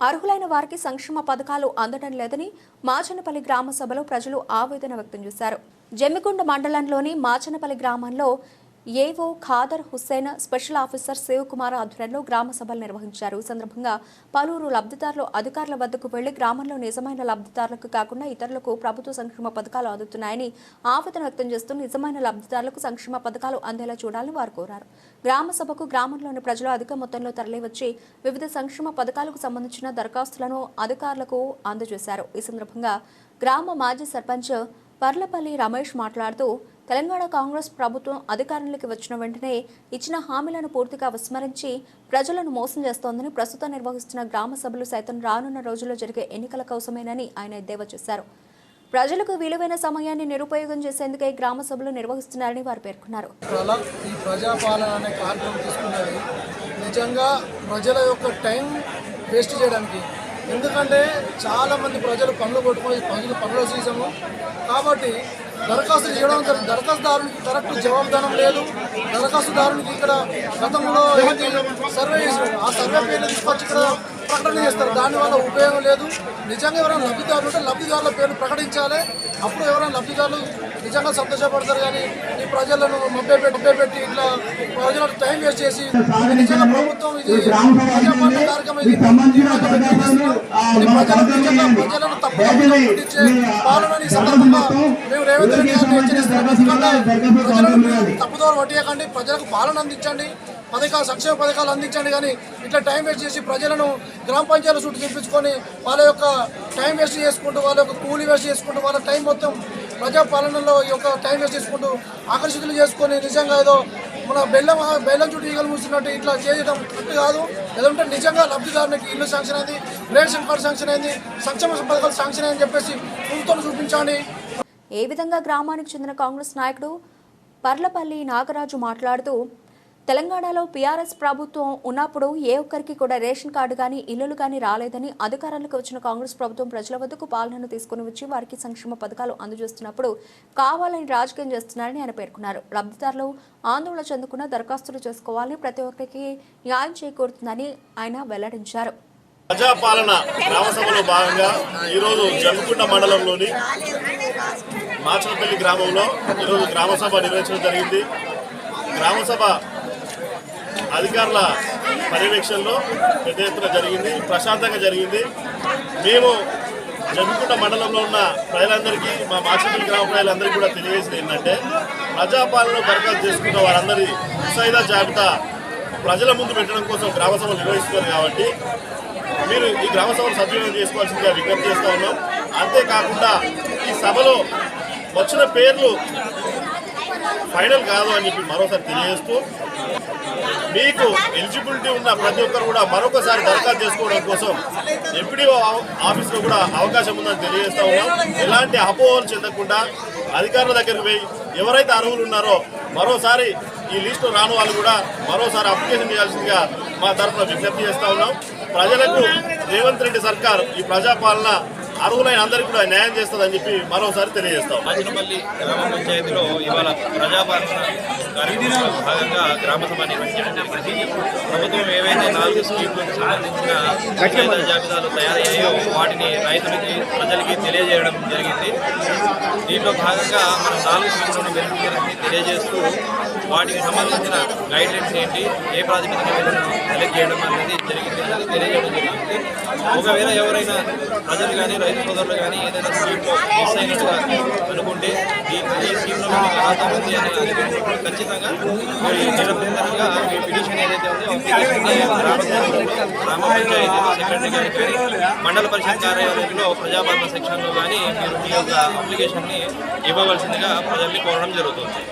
అర్హులైన వారికి సంక్షేమ పథకాలు అందడం లేదని మాచనపల్లి గ్రామ సభలో ప్రజలు ఆవేదన వ్యక్తం చేశారు. జమ్మికుండ మండలంలోని మాచనపల్లి గ్రామంలో AO Khader Hussain special officer Sivakumar ఆధ్వర్యంలో గ్రామ సభలు నిర్వహించారు. ఈ సందర్భంగా పలువురు లబ్ధిదారులు అధికారుల వద్దకు వెళ్ళి గ్రామంలో నిజమైన లబ్ధిదారులకు కాకుండా ఇతరులకు ప్రభుత్వ సంక్షేమ పథకాలు అందుతున్నాయని ఆవేదన వ్యక్తం చేస్తూ నిజమైన లబ్ధిదారులకు సంక్షేమ పథకాలు అందేలా చూడాలని వారు కోరారు. గ్రామ సభకు గ్రామంలోని ప్రజలు అధిక మొత్తంలో తరలివచ్చి వివిధ సంక్షేమ పథకాలకు సంబంధించిన దరఖాస్తులను అధికారులకు అందజేశారు. ఈ సందర్భంగా గ్రామ మాజీ సర్పంచ్ పర్లపల్లి రమేష్ మాట్లాడుతూ తెలంగాణ కాంగ్రెస్ ప్రభుత్వం అధికారంలోకి వచ్చిన వెంటనే ఇచ్చిన హామీలను పూర్తిగా విస్మరించి ప్రజలను మోసం చేస్తోందని ప్రస్తుతం నిర్వహిస్తున్న గ్రామ సభలు సైతం రానున్న రోజుల్లో జరిగే ఎన్నికల కోసమేనని ఆయన ఎద్దేవా చేశారు. ప్రజలకు విలువైన సమయాన్ని నిరుపయోగం చేసేందుకే గ్రామ సభలు నిర్వహిస్తున్నారని వారు పేర్కొన్నారు. ఈ ప్రజాపాలన అనే కార్యక్రమం తీసుకున్నది నిజంగా ప్రజల యొక్క టైం వేస్ట్ చేయడానికి ఎందుకంటే చాలామంది ప్రజలు పనులు కొట్టుకొని పనులు పనుల సీజను. కాబట్టి దరఖాస్తు చేయడం జరుగుతుంది దరఖాస్తుదారునికి కరెక్ట్ జవాబుదానం లేదు. దరఖాస్తుదారునికి ఇక్కడ గతంలో సర్వే చేసినారు ఆ సర్వే పేరు తీసుకొచ్చి ఇక్కడ ప్రకటన చేస్తారు. దానివల్ల ఉపయోగం లేదు. నిజంగా ఎవరైనా లబ్ధిదారులు ఉంటే లబ్ధిదారుల పేర్లు ప్రకటించాలి. అప్పుడు ఎవరైనా లబ్ధిదారులు నిజంగా సంతోషపడతారు కానీ ఈ ప్రజలను మభ్యపెట్టి మభ్యపెట్టి ఇట్లా ప్రజలకు టైం వేస్ట్ చేసి నిజంగా ప్రభుత్వం ఇది ప్రజాపాలన కార్యక్రమం ఇది ప్రజలకు ప్రజలను తప్పుగా పాలనని సందర్భంగా మేము రేవంత్ రెడ్డి గారిని హెచ్చరిస్తున్నాం. తప్పుదోవ పట్టియకండి. ప్రజలకు పాలన అందించండి. పథకాలు సంక్షేమ పథకాలు అందించండి కానీ ఇట్లా టైం వేస్ట్ చేసి ప్రజలను గ్రామ పంచాయతీల చుట్టూ తిప్పించుకొని వాళ్ళ యొక్క టైం వేస్ట్ చేసుకుంటూ వాళ్ళ యొక్క కూలీ వేస్ట్ చేసుకుంటూ వాళ్ళ టైం మొత్తం ప్రజాపాలనలో ఈ యొక్క టైం వేస్ట్ చేసుకుంటూ ఆకర్షితులు చేసుకొని నిజంగా ఏదో మన బెల్లం బెల్లం చుట్టూ ఈగలు మూసినట్టు ఇట్లా చేయడం కరెక్ట్ కాదు. ఏదంటే నిజంగా లబ్ధిదారునికి ఇల్లు శాంక్షన్ అయింది రేషన్ కార్డు శాంక్షన్ అయింది సంక్షేమ పథకాలు శాంక్షన్ అయ్యని చెప్పేసి ప్రభుత్వం చూపించండి. ఏ విధంగా గ్రామానికి చెందిన కాంగ్రెస్ నాయకుడు పర్లపల్లి నాగరాజు మాట్లాడుతూ తెలంగాణలో పీఆర్ఎస్ ప్రభుత్వం ఉన్నప్పుడు ఏ ఒక్కరికి కూడా రేషన్ కార్డు కానీ ఇల్లులు కానీ రాలేదని అధికారంలోకి వచ్చిన కాంగ్రెస్ ప్రభుత్వం ప్రజల వద్దకు పాలనను తీసుకుని వచ్చి వారికి సంక్షేమ పథకాలు అందజేస్తున్నప్పుడు కావాలని రాజకీయం చేస్తున్నారని ఆయన పేర్కొన్నారు. లబ్ధిదారులు ఆందోళన చెందుకున్న దరఖాస్తులు చేసుకోవాలని ప్రతి ఒక్కరికి న్యాయం చేకూరుతుందని ఆయన వెల్లడించారు. ప్రజాపాలన గ్రామసభలో భాగంగా ఈరోజు జమ్మికుంట మండలంలోని మాచనపల్లి గ్రామంలో ఈరోజు గ్రామసభ నిర్వహించడం జరిగింది. గ్రామసభ అధికారుల పర్యవేక్షణలో పెద్ద ఎత్తున జరిగింది ప్రశాంతంగా జరిగింది. మేము జమ్మికుంట మండలంలో ఉన్న ప్రజలందరికీ మా మాచనపల్లి గ్రామ ప్రజలందరికీ కూడా తెలియజేసింది ఏంటంటే ప్రజాపాలన దరఖాస్తు చేసుకున్న వారందరి ముసాయిదా జాబితా ప్రజల ముందు పెట్టడం కోసం గ్రామసభ నిర్వహిస్తున్నారు కాబట్టి మీరు ఈ గ్రామ సభలు సద్వినియోగం చేసుకోవాల్సిందిగా విజ్ఞప్తి చేస్తూ ఉన్నాం. అంతేకాకుండా ఈ సభలో వచ్చిన పేర్లు ఫైనల్ కాదు అని చెప్పి మరోసారి తెలియజేస్తూ మీకు ఎలిజిబిలిటీ ఉన్న ప్రతి ఒక్కరు కూడా మరొకసారి దరఖాస్తు చేసుకోవడం కోసం ఎంపీడీఓ ఆఫీస్లో కూడా అవకాశం ఉందని తెలియజేస్తా ఉన్నాం. ఎలాంటి అపోహలు చెందకుండా అధికారుల దగ్గరికి పోయి ఎవరైతే అర్హులు ఉన్నారో మరోసారి ఈ లిస్టు రాని వాళ్ళు కూడా మరోసారి అప్లికేషన్ చేయాల్సిందిగా మా తరఫున విజ్ఞప్తి చేస్తా ఉన్నాం. ప్రజలకు రేవంత్ రెడ్డి సర్కార్ ఈ ప్రజాపాలన అర్హులైన అందరికీ కూడా న్యాయం చేస్తుందని చెప్పి మరోసారి తెలియజేస్తాం. మాచినపల్లి గ్రామ పంచాయతీలో ఇవాళ ప్రజాపాలన కార్యక్రమంలో భాగంగా గ్రామ సభ నిర్వహించడం ప్రభుత్వం ఏవైతే నాలుగు స్కీమ్లకు సంబంధించిన ముసాయిదా జాబితాలు తయారయ్యాయో వాటిని రైతులకి ప్రజలకి తెలియజేయడం జరిగింది. దీంట్లో భాగంగా మనం నాలుగు స్కీమ్లను వెరిఫికేషన్ తెలియజేస్తూ వాటికి సంబంధించిన గైడ్లైన్స్ ఏంటి ఏ ప్రాతిపదిక సెలెక్ట్ చేయడం అనేది తెలియజేయడం జరిగింది ఒకవేళ ఎవరైనా ప్రజలు కానీ రైతు సోదరులు కానీ ఏదైనా స్కీమ్లో మిస్ అయినట్టుగా అనుకుంటే ఈ ఈ స్కీమ్లో మీకు ఖాతా ఉంది అని అనిపించినప్పుడు ఖచ్చితంగా నిరంతరంగా మీ పిటిషన్ ఏదైతే ఉందో గ్రామ పంచాయతీ సెక్రటరీ గారికి కానీ మండల పరిషత్ కార్యాలయంలో ప్రజాపాలన సెక్షన్లో కానీ మీరు మీ యొక్క అప్లికేషన్ని ఇవ్వవలసిందిగా ప్రజల్ని కోరడం జరుగుతుంది.